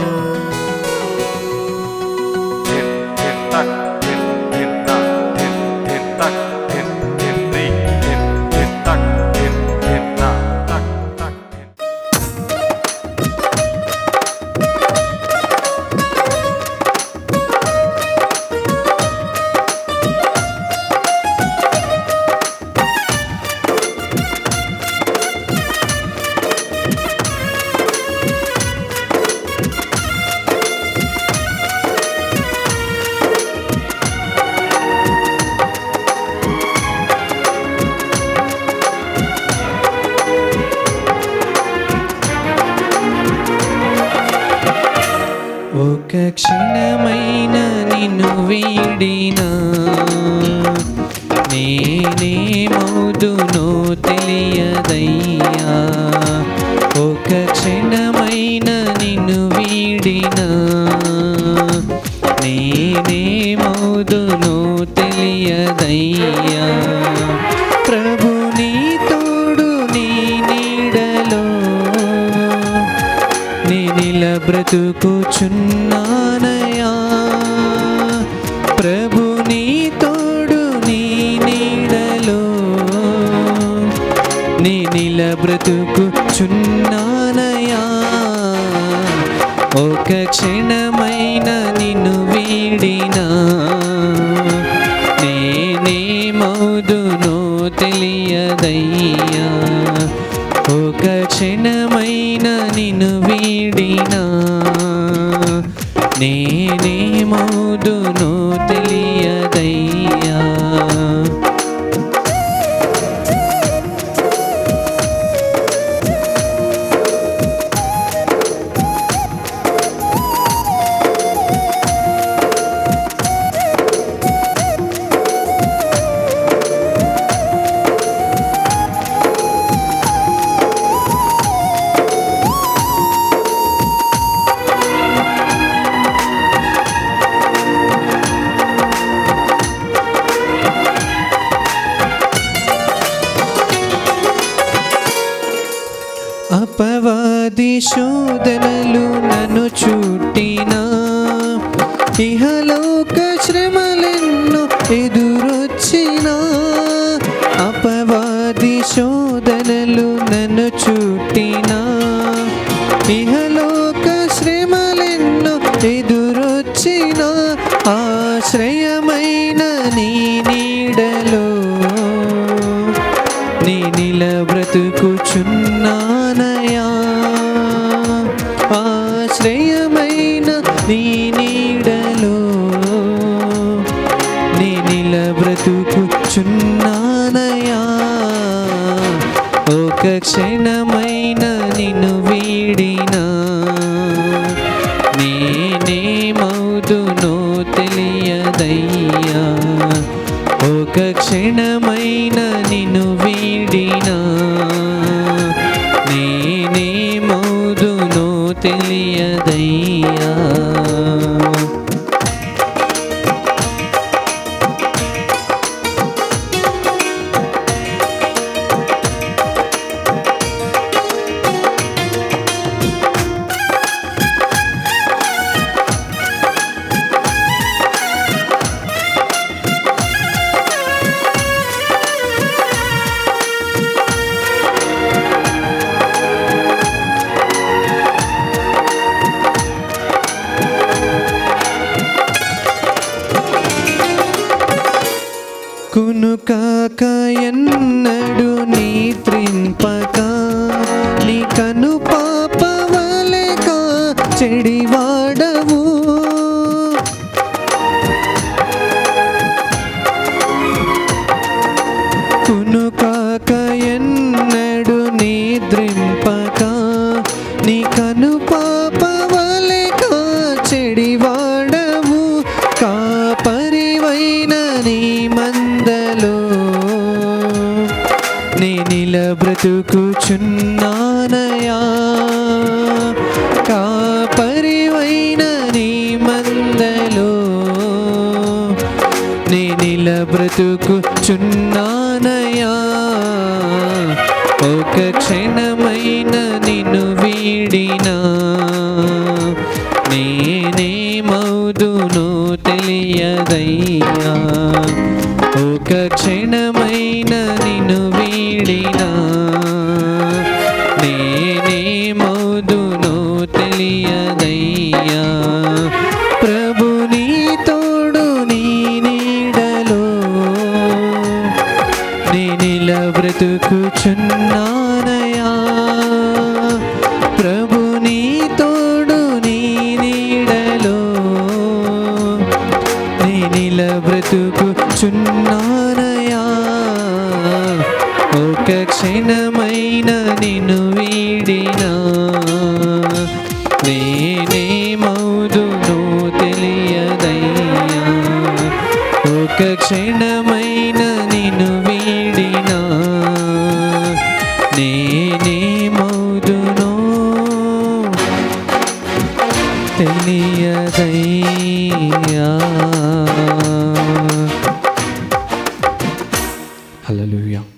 you ఒక క్షణమైన నిన్ను వీడినా. నేనేమవుదునో తెలియదయ్యా. ఒక క్షణమైన నిన్ను వీడినా. నేనేమవుదునో తెలియదయ్యా. బ్రతుకుచున్నానయా ప్రభు నీ తోడు నీ నీడలో నీ నేనిల బ్రతుకుచున్నానయా ఒక క్షణమైన నిన్ను వీడినా ఒక క్షణమైన నిన్ను వీడినా. నేనేమవుదునో తెలియ అపవాది శోధనలు నన్ను చుట్టినా. ఇహలోక శ్రమలెన్నో ఎదురొచ్చినా. అపవాది శోధనలు నన్ను చుట్టినా. ఇహలోక శ్రమలెన్నో ఎదురొచ్చినా. ఆశ్రయమైన నీ నీడలో నీ నిల క్షణమైన నిన్ను వీడినా. నేనేమవుదునో తెలియదయ్యా. ఒక క్షణమైన నిన్ను వీడినా. నేనేమవుదునో తెలియ పాపవలెక చెడివాడవు. కునుకాక ఎన్నడు నీ ద్రింపక నీ కను పాపవలెక చెడివాడవు. కాపరివైన నీ మందలో నీ నిల శరణయా కాపరివైన నీ మందలో నేనిల బ్రతుకు చున్నానయా ఒక క్షణమైన నిన్ను వీడినా. నేనేమవుదునో తెలియదయ్యా. ఒక క్షణం బ్రతుకుచున్నానయా ప్రభు నీ తోడు నీ నీడలో నేనిలా బ్రతుకుచున్నానయా ఒక క్షణమైన నిన్ను వీడినా నేనే మౌదును తెలియదయ్యా. ఒక క్షణ